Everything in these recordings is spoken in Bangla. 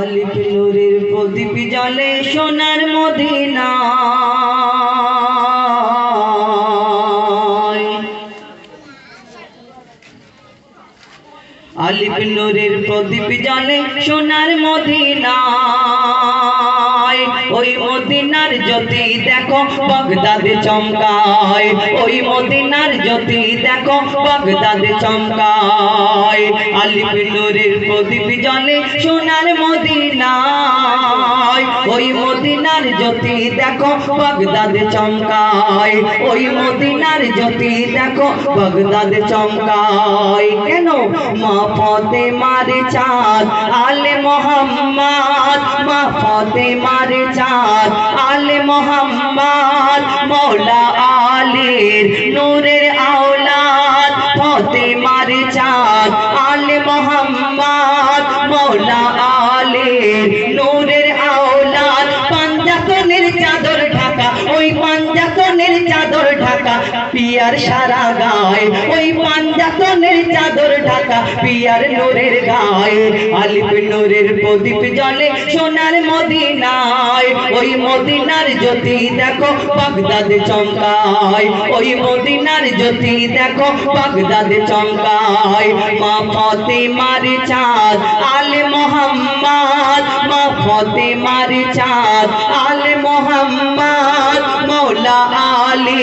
আলিফ নূরের প্রদীপ জলে সোনার মদিনা। আলিফ নূরের প্রদীপ জলে সোনার মদিনা ওই মদিনার জ্যোতি দেখো, বাগদাদে চমকায়। ওই মদিনার জ্যোতি দেখো, বাগদাদে চমকায়। আলিফ নূরের প্রদীপ জলে সোনার মদিনায়। ওই মদিনার জ্যোতি দেখো, বাগদাদে চমকায়। ওই মদিনার জ্যোতি দেখো, বাগদাদে চমকায়। কেন? মা ফতে মারে চাঁদ, আলে মোহাম্মদ। মা ফতে মারে চাঁদ, আলে মোহাম্মদ। মৌলা আলীর নূরের আওলাদ ফতে মারে চাঁদ, আলে মোহাম্মদ। চাদর ঢাকা, পিয়ার সারা গায়। ওই পাঞ্জাতনের চাদর ঢাকা, পিয়ার নূরের গায়ে। আলিফ নূরের প্রদীপ জলে সোনার মদিনায়। ওই মদিনার জ্যোতি দেখো বাগদাদে চমকায়। ওই মদিনার জ্যোতি দেখো বাগদাদে চমকায়। মা ফতে মারে চাঁদ, আলে মোহাম্মদ। মা ফতে মারে চাঁদ, আলে মোহাম্মদ। মৌলা আলীর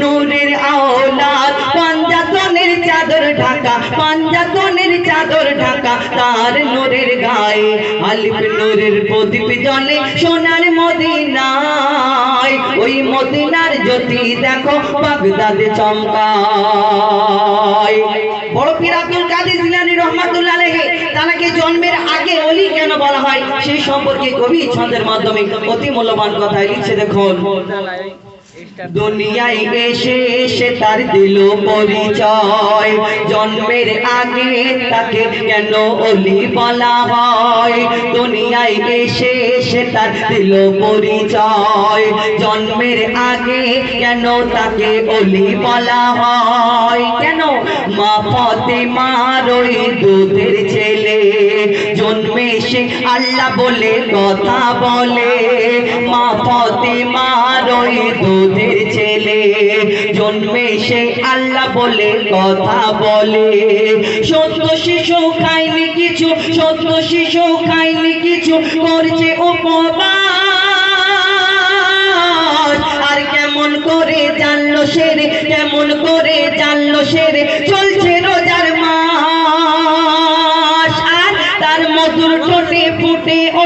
নূরের আওলাদ, পাঞ্জাতনের চাদর ঢাকা, পাঞ্জাতনের চাদর ঢাকা, তার নূরের গায়ে আলিফ নূরের প্রদীপ জলে সোনার মদিনায়। ওই মদিনার জ্যোতি দেখো বাগদাদে চমকায়। বড় পীর আব্দুল কাদের জিলানী রহমাতুল্লাহ তাকে জন্মের আগে অলি কেন বলা হয়? সেই সম্পর্কে কবি ছন্দের মাধ্যমে অতি মূল্যবান কথা লিখছে দেখুন। দুনিয়ায় এসে এসে তার দিল পরিচয়। জন্মের আগে তাকে কেন অলি বলা হয়? দুনিয়ায় এসে এসে তার দিল পরিচয়। জন্মের আগে কেন তাকে অলি বলা হয়? কেন? মা ফতে মারই দুধের ছেলে জন্মে সে আল্লাহ বলে, কথা বলে। মা ফতে মারই দুধের ছেলে। জন্মে সে আল্লাহ বলে, কথা বলে। সত্য শিশু খাইনি কিছু সত্য শিশু খাইনি কিছু, করছে উপবাস। আর কেমন করে জানলো সেরে কেমন করে জানলো সেরে চলছে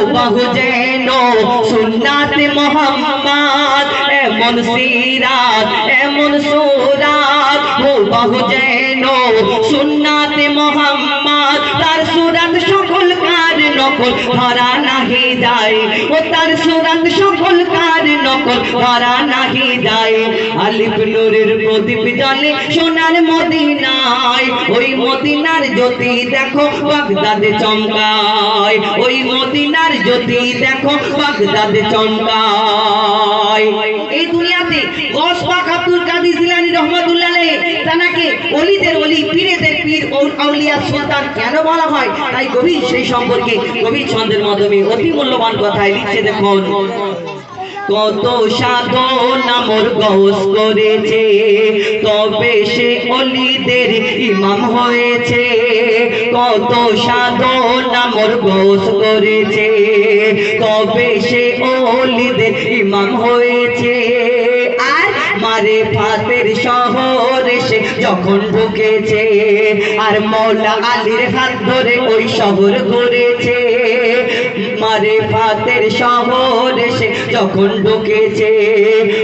হুবহু যেন সুন্নাতে মোহাম্মদ এমন সিরাত এমন সুরাত হুবহু যেন সুন্নাতে মোহাম্মদ নকল ধরা নাহি যায় ও তার সুরাত সকল কার নকল ধরা নাহি যায় আলিফ নূরের প্রদীপ জলে সোনার মদিনায়। ওই মদিনার জ্যোতি দেখো বাগদাদে চমকায়। ওই মদিনার জ্যোতি দেখো বাগদাদে চমকায়। এই দুনিয়াতে গস পাক আব্দুল কাদের জিলানী রহমাতুল্লাহ অলিদের অলি, পীরেদের পীর আউলিয়া সুলতান কেন বলা হয়? তাই সেই সম্পর্কে ছন্দের মাধ্যমে অতি মূল্যবান কথায় দেখুন। কত সাধনা মোর গৌস করেছে, তবে সে অলিদের ইমাম হয়েছে। কত সাধনা মোর গৌস করেছে, তবে সে অলিদের ইমাম হয়েছে। আর মারে ফাতের শহরে সে যখন ঢুকেছে, আর মৌলা আলীর হাত ধরে ওই শহর ঘুরেছে মারে ফাতের শহরে সে যখন ঢুকেছে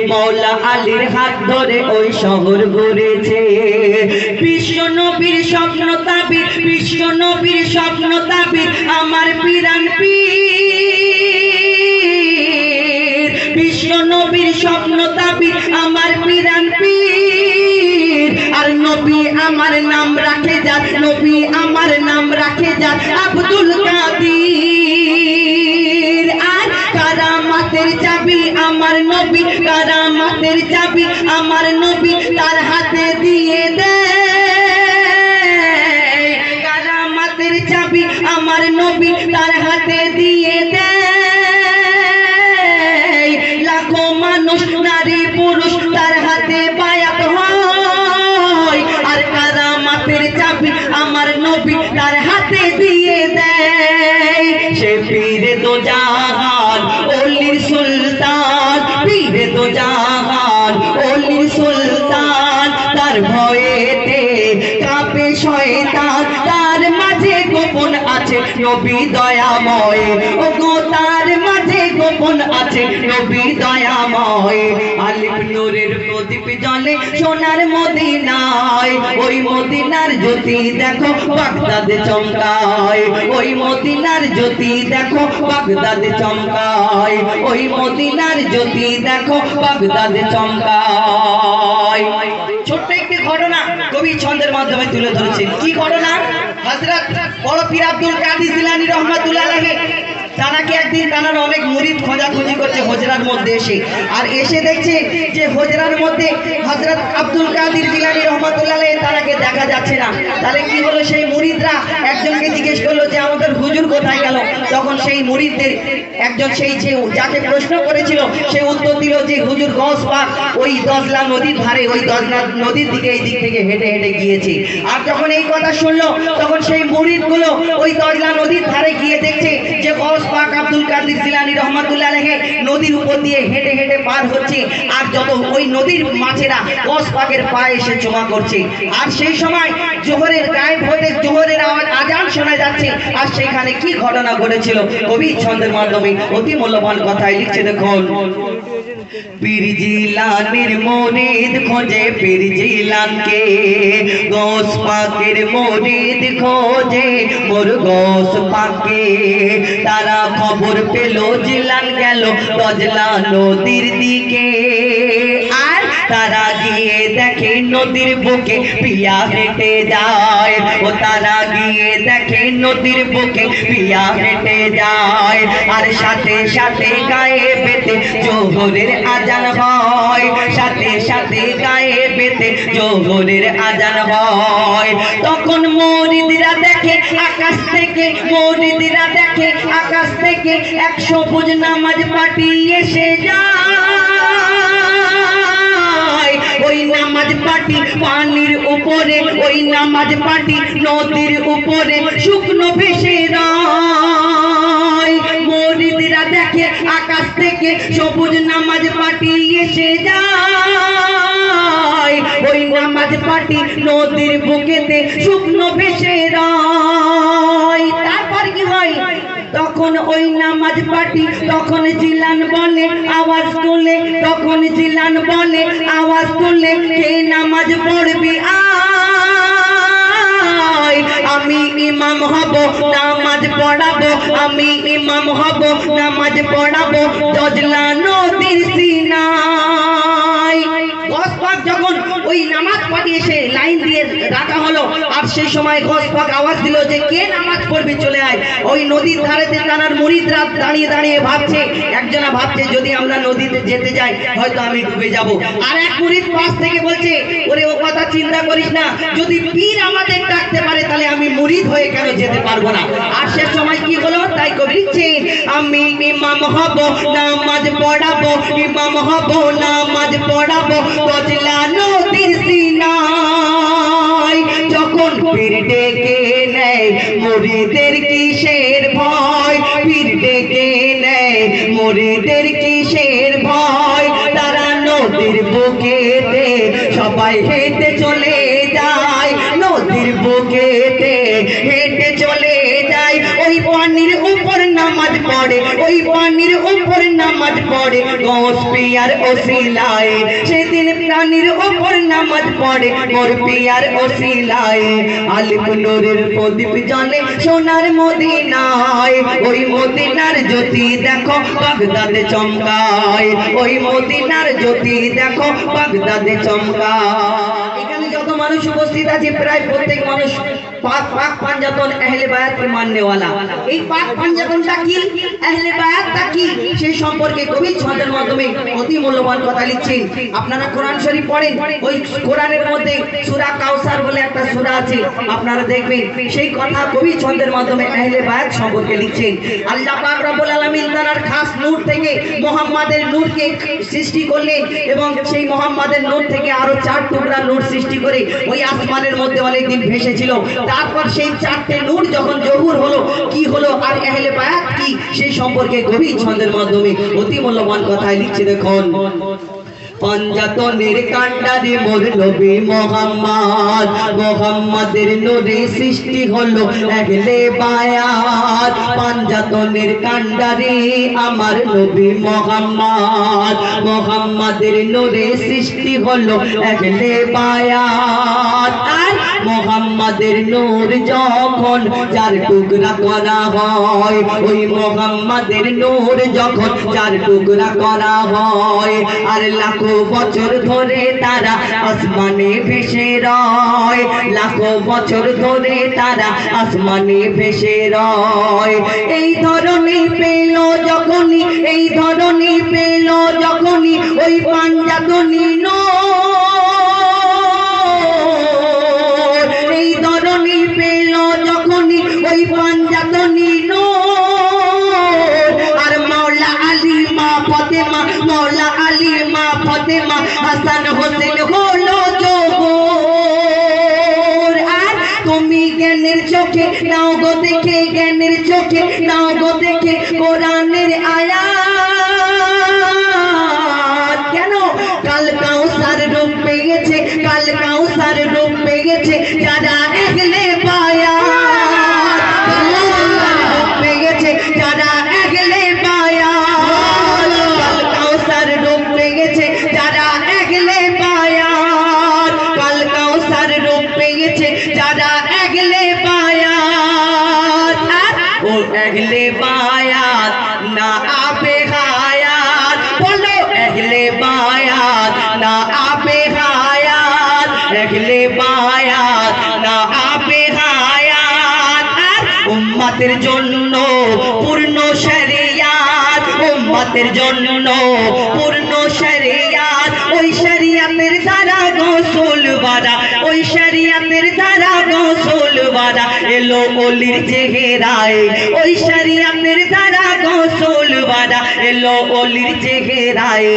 মৌলা আলীর হাত ধরে ওই শহর ঘুরেছে বিশ্ব নবীর স্বপ্ন তাবির বিশ্ব নবীর স্বপ্ন তাবির, আমার পিরান পীর স্বপ্ন দাবি আমার পিরান পীর। আর নবী আমার নাম রাখে যা, নবী আমার নাম রাখে যা, আব্দুল কাদির। আর কারামাতের চাবি আমার নবী, কারামাতের চাবি আমার নবী তার হাতে দিয়ে আমার নবী তার নবী দয়াময়। গো তার মাঝে গোপন আছে নবী দয়াময়। আলিফ নূরের প্রদীপ জলে সোনার মদিনায়। ওই মদিনার জ্যোতি দেখো বাগদাদে চমকায়। ওই মদিনার জ্যোতি দেখো বাগদাদে চমকায়। ওই মদিনার জ্যোতি দেখো বাগদাদে চমকায়। ছোট্ট একটি ঘটনা কবি ছন্দের মাধ্যমে তুলে ধরেছেন। কি ঘটনা? হযরত বড় পীর আব্দুল কাদের জিলানী রহমাতুল্লাহ তানাকে একদিন তানার অনেক মুরিদ খোঁজাখুঁজি করছে হজরার মধ্যে এসে। আর এসে দেখছে যে হজরার মধ্যে হজরত আব্দুল কাদির জিলানী রহমাতুল্লাহ তানাকে দেখা যাচ্ছে না। তাহলে কি হলো সেই মুরিদরা? একজনকে জিজ্ঞেস করল যে, আমাদের হুজুর কোথায় গেল? তখন সেই মুরিদদের একজন সেই যে যাকে প্রশ্ন করেছিল, সে উত্তর দিল যে, হুজুর গস পাক ওই দজলা নদীর ধারে, ওই দজলা নদীর দিকে এই দিক থেকে হেঁটে হেঁটে গিয়েছে। আর যখন এই কথা শুনলো, তখন সেই মুরিদগুলো ওই দজলা নদীর ধারে গিয়ে দেখছে যে গস পাক আব্দুল কাদির জিলানি রহমাতুল্লাহ আলাইহি নদীর উপর দিয়ে হেঁটে হেঁটে পার হচ্ছে। আর যত ওই নদীর মাছেরা গস পাকের পায়ে এসে জমা করছে। আর সেই সময় জোহরের গায়েব হতে জোহরের আওয়াজ আজান শোনা যাচ্ছে। আর সেখানে কি ঘটনা ঘটেছিল? কবি ছন্দের মাধ্যমে অতি মূল্যবান কথায় লিখছে দেখুন। পীরজিলানের মরিদ খোঁজে, পীরজিলানকে গোস পাকের মরিদ খোঁজে। মোর গোস পাকে, তারা খবর পেল, জিলান গেল দজলা নদীর দিকে। তারা গিয়ে দেখে নদীর বুকে পিয়া হেঁটে যায়। ও তারা গিয়ে দেখে নদীর বুকে পিয়া হেঁটে যায়। আর সাথে সাথে গায়ে বেতে জোহরের আজান হয়। সাথে সাথে গায়ে বেতে জোহরের আজান হয়। তখন মরিদিরা দেখে, আকাশ থেকে মরিদিরা দেখে, আকাশ থেকে একশো বুঝ নামাজ পাঠিয়ে এসে যায়। পাটি পানির উপরে, ওই নামাজ পাটি নদীর উপরে, শুকনো ভেসে মরিদরা দেখে আকাশ থেকে সবুজ নামাজ পাটি এসে যায়। ওই নামাজ পাটি নদীর বুকেতে শুকনো ভেসে রয় তারপর কি হয়? তখন ওই নামাজ পাটি তখন জিলান বলে আওয়াজ তুলে, তখন জিলান বলে আওয়াজ তুলে, কে নামাজ পড়বি আয়? আমি ইমাম হব, নামাজ পড়াবো, আমি ইমাম হব, নামাজ পড়াবো দজলা নদীর সিনাই। গস পাক যখন ওই নামাজ এসে লাইন দিয়ে রাখা হলো, আর সেই সময় গস আওয়াজ দিল যে কে নামাজ পড়বে চলে আয়। ওই নদীর ধারেতে তানার মুরিদরা দাঁড়িয়ে দাঁড়িয়ে ভাবছে, একজনা ভাবছে, যদি আমরা নদীতে যেতে যাই, হয়তো আমি ডুবে যাব। আর এক মুরিদ পাশ থেকে বলছে, ওরে ও কথা চিন্তা করিস না, যদি পীর আমাদের ডাকতে পারে, তাহলে আমি মুরিদ হয়ে কেন যেতে পারব না? আর সে সময় কি হলো? তাই কবি লিখছেন, আমি ইমাম হব, নামাজ পড়াবো, ইমাম হব, নামাজ পড়াবো গজলা নদীর সিনাই যখন পীর ডেকে নেয় মুরিদের কিসের ভয়, পীর ডেকে নেয় মুরিদের কিসের ভয়, তারা নদীর বুকেতে সবাই হেঁটে চলে যায়, নদীর বুকেতে হেঁটে চলে যায় পানির উপর নামাজ পড়ে, ওই পানির উপর নামাজ পড়ে। গোস পিয়ার ওসিলায়, সেদিন প্রাণীর উপর নামাজ পড়ে মোর পিয়ার ওসিলায়। আলিফ নূরের প্রদীপ জলে সোনার মদিনায়, ওই মদিনার জ্যোতি দেখো বাগদাদে চমকায়, ওই মদিনার জ্যোতি দেখো বাগদাদে চমকায়। এখানে মানুষ উপস্থিত আছে প্রায় প্রত্যেক মানুষ পাক পাক পাঞ্জাতন মাননেওয়ালা। এই পাক পাঞ্জাতনটা কি? বায়াতটা কি? সেই সম্পর্কে কবি মাধ্যমে অতি মূল্যবান কথা লিখছেন। আপনারা কোরআন শরীফ পড়েন, ওই কোরআনের মধ্যে সূরা কাউসার বলে একটা সূরা আছে, আপনারা দেখবেন, সেই কথা কবি ছন্দের মাধ্যমে আহলে বায়াত সম্পর্কে লিখছেন। আল্লাহ পাক রব্বুল আলামিন তার খাস নূর থেকে মোহাম্মদের নূরকে সৃষ্টি করলেন এবং সেই মোহাম্মদের নূর থেকে আরও চার টুকরা নূর সৃষ্টি করে ওই আসমানের মধ্যে অনেকদিন ভেসেছিল। তারপর সেই চারটে নূর যখন জহুর হলো, কি হলো আর এহলে বায়াত কি, সেই সম্পর্কে গভীর ছন্দের মাধ্যমে অতি মূল্যবান কথায় লিখছে দেখুন। পঞ্জাতনের কান্ডারে মোর নবী মোহাম্মদ। মোহাম্মদের নদী সৃষ্টি হলো এগলে বায়াত। পঞ্জাতনের কান্ডারে আমার নবী মোহাম্মদ। মোহাম্মদের নদী সৃষ্টি হলো এগলে বায়াত। মোহাম্মদের নূর যখন চার টুকরা করা হয়, ওই মোহাম্মদের নূর যখন চার টুকরা করা হয়, আর লাখো বছর ধরে তারা আসমানে ভেসে রয়, লাখো বছর ধরে তারা আসমানে ভেসে রয়। এই ধরনের পেল যখনই, এই ধরনের পেল যখনই, ওই পাঞ্জাতনি নূর ওই পাঞ্জাতনি নূর। আর মাওলা আলী মা ফতেমা মাওলা আলী মা ফতেমা, হাসান হোসেন হলো তুমি জ্ঞানের চোখে, নাও গো দেখে জ্ঞানের চোখে, নাও গো দেখে কোরআনের ও এগলে বায়াত না আবে হায়াত বলো এহলে বায়াত না আবে হায়াত এহলে বায়াত না আবে হায়াত উম্মতের জন্য পূর্ণ শরিয়াত। উম্মতের জন্য পূর্ণ বাড়া এলো অলির চেহারায়। ওই শরিয়াতের দ্বারা গোসল বাড়া এলো অলির চেহারায়।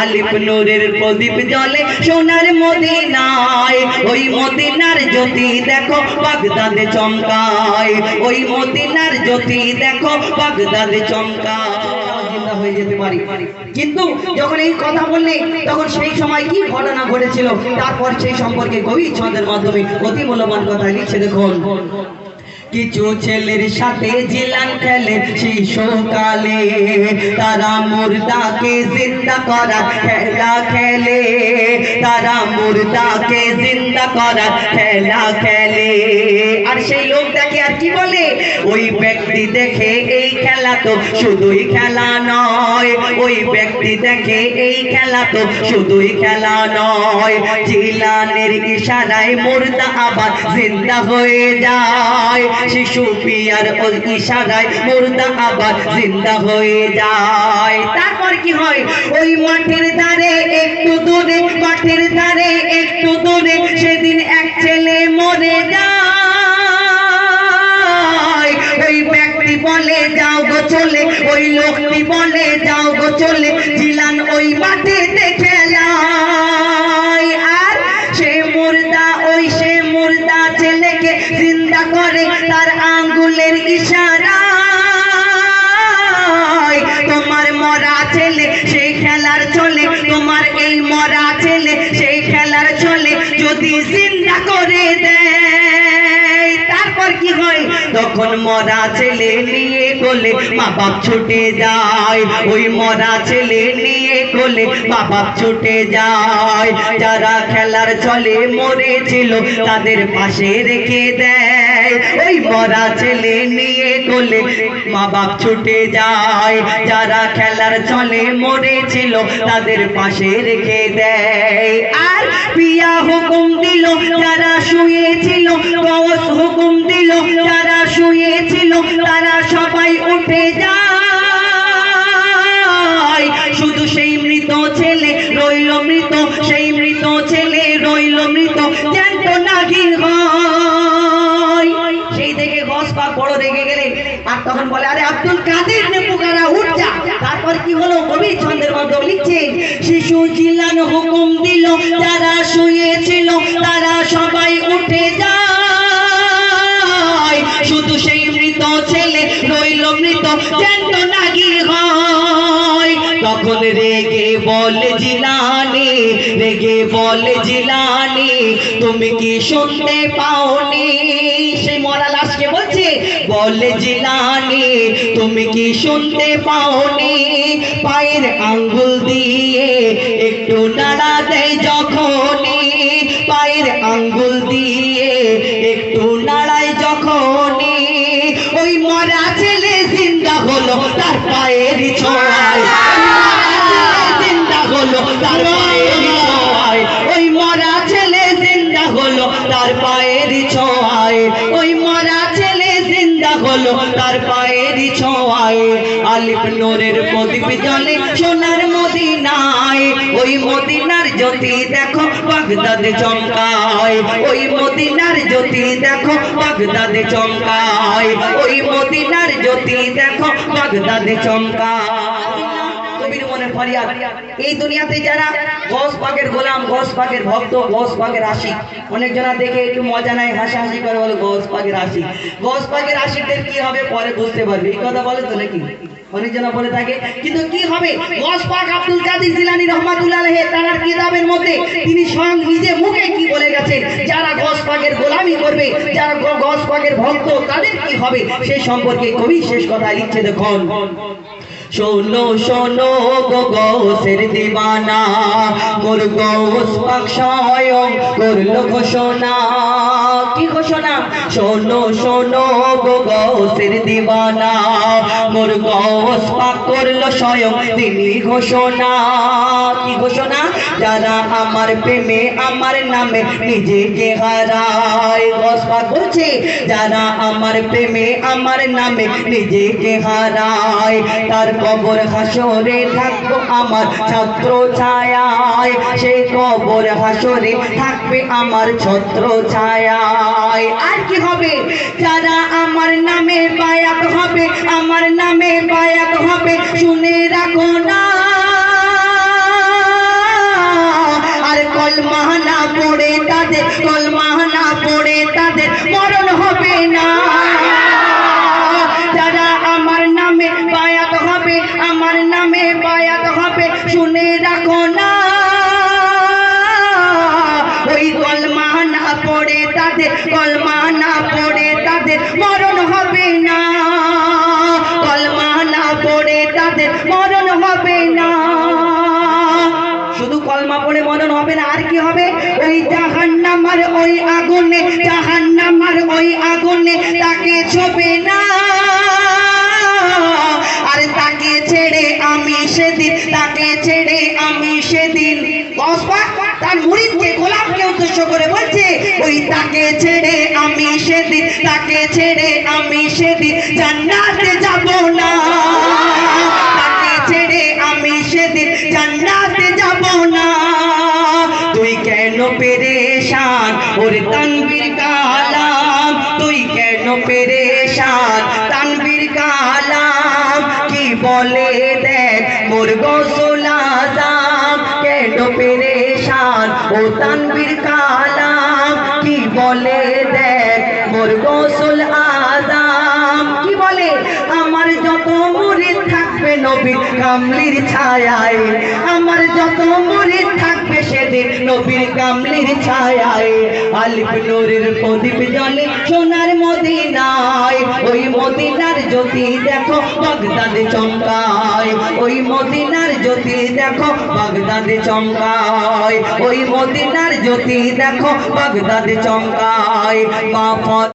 আলিফ নূরের প্রদীপ জলে সোনার মদিনায়। ওই মদিনার জ্যোতি দেখো বাগদাদে চমকায়। ওই মদিনার জ্যোতি দেখো বাগদাদে চমকায়। জিন্দা হয়ে যেতে পারি। কিন্তু যখন এই কথা বললে, তখন সেই সময় কি ঘটনা ঘটেছিল? তারপর সেই সম্পর্কে গভীর ছন্দের মাধ্যমে অতি মূল্যবান কথা লিখছে দেখুন। কিছু ছেলের সাথে জিলান খেলে শিশুকালে, তারা মুর্দাকে জিন্দা করা খেলা খেলে, তারা মুর্দাকে জিন্দা করার খেলা খেলে। আর সেই লোক আর কি বলে? ওই ব্যক্তি দেখে এই খেলা তো শুধুই খেলা নয়। ওই ব্যক্তি দেখে এই খেলা তো শুধুই খেলা নয়। জিলানের ইশারায় মুর্দা আবার জিন্দা হয়ে যায়। শিশু পিয়ার ওই ইশারায় মুর্দা আবার জিন্দা হয়ে যায়। তারপর কি হয়? ওই মাঠের ধারে, একটু দূরে, মাঠের ধারে, একটু দূরে, সেদিন এক ছেলে মরে যায়। বলে যাও গো চলে, ওই লোকটি বলে যাও গো চলে, জিলান ওই মাঠেতে খেলায় আর সে মুর্দা, ওই সে মুর্দা ছেলেকে জিন্দা করে তার আঙ্গুলের ইশারায়। তোমার মরা ছেলে সেই খেলার চলে, তোমার এই মরা ছেলে সেই খেলার চলে, যদি জিন্দা করে হয় তখন মরা ছেলে নিয়ে কোলে মা বাপ ছুটে যায়, ওই মরা ছেলে নিয়ে কোলে মা বাপ ছুটে যায়। যারা খেলার চলে মরেছিল তাদের পাশে রেখে দেয়। ওই মরা ছেলে নিয়ে কোলে মা বাপ ছুটে যায়। যারা খেলার চলে মরেছিল তাদের পাশে রেখে দেয়। আর পিয়া হুকুম দিল, যারা শুয়েছিল হুকুম দিল, যারা শুয়েছিল, তারা সবাই উঠে যায়। শুধু সেই মৃত ছেলে রইল মৃত, সেই মৃত ছেলে রইল মৃত সেই দেখে বড় রেগে গেলেন। আর তখন বলে, আরে আব্দুল কাদের তারপর কি হলো? কবি ছন্দের মধ্যে লিখছেন, শিশু জিলান হুকুম দিল, যারা শুয়েছিল, তারা সবাই তখন রেগে বলে জিলানি, রেগে বলে জিলানি, তুমি কি শুনতে পাওনি? সেই মরা লাশকে বলছে, বলে জিলানি, তুমি কি শুনতে পাওনি? পায়ের আঙ্গুল দিয়ে একটু নাড়া দেয় যখনই, পায়ের আঙ্গুল দিয়ে একটু নাড়ায় যখনই। ওই মরা ছেলে জিন্দা হলো, তার পায়ের জিন্দা হলো তার পায়ের ছোঁয়ায় ওই মরা ছেলে জিন্দা হলো তার পায়ের ছোঁয়ায়। ওই মরা ছেলে জিন্দা হলো তার পায়ের ছোঁয়ায়। আলিফ নোরের প্রদীপ জলে সোনার মদিনায়। ওই মদিনার জ্যোতি দেখো বাগদাদে চমকায়। ওই মদিনার জ্যোতি দেখো বাগদাদে চমকায়। ওই মদিনার জ্যোতি দেখো বাগদাদে চমকায়। ফরিয়াদ। এই দুনিয়াতে যারা গস পাকের গোলাম গস পাকের ভক্ত গস পাকের আশিক অনেক জনা দেখে একটু মজা নাই হাসাহাসি করে বলে গস পাকের আশিক। গস পাকের আশিকদের কি হবে পরে বুঝতে পারবে। এই কথা বলে তো নাকি? কিন্তু গস পাক আব্দুল কাদের জিলানী রহমাতুল্লাহ তার কিতাবের মধ্যে তিনি স্বয়ং নিজে মুখে কি বলে গেছেন? যারা গস পাকের গোলামি করবে, যারা গস পাকের ভক্ত, তাদের কি হবে? সেই সম্পর্কে কবি শেষ কথা লিখছে দেখুন। শোনো শোনো গৌসের দিবানা। মোর গৌস পাক স্বয়ং, করল ঘোষণা। কি ঘোষণা? শোনো শোনো গৌসের দিবানা। মোর গৌস পাক, করল স্বয়ং, তিনি ঘোষণা। কি ঘোষণা? যারা আমার প্রেমে, আমার নামে নিজেকে হারায়। গৌস পাক বলছে, যারা আমার প্রেমে, আমার নামে নিজেকে হারায়, তার কবর হাসরে থাকব আমার ছত্র ছায়ায়। সেই কবর হাসরে থাকবে আমার ছত্র ছায়ায়। আর কি হবে? যারা আমার নামে পায়াত হবে, আমার নামে পায়াত হবে, শুনে রাখো না। জাহান্নামার ওই আগুনে জাহান্নামার ওই আগুনে তাকে ছবে না। আর তাকে ছেড়ে আমি সেদিন, তাকে ছেড়ে আমি সেদিন তার করে বলছে, ওই তাকে ছেড়ে আমি সেদিন, তাকে ছেড়ে আমি সেদিন জান্নাতে যাব না। ও তানবীর কালাম, কি বলে দেখ মোর গোসল আদাম কি বলে? আমার যত মুরিদ থাকবে নবী কামলির ছায়ায়, আমার যত মুরিদ থাকবে সেদিন নবীর কামলির ছায়ায় আলিফ নূরের প্রদীপ জলে সোনার মদিনায়। ওই মদিনার জ্যোতি দেখো বাগদাদে চমকায়। ওই মদিনার জ্যোতি দেখো বাগদাদে চমকায়। ওই মদিনার জ্যোতি দেখো বাগদাদে চমকায়। মা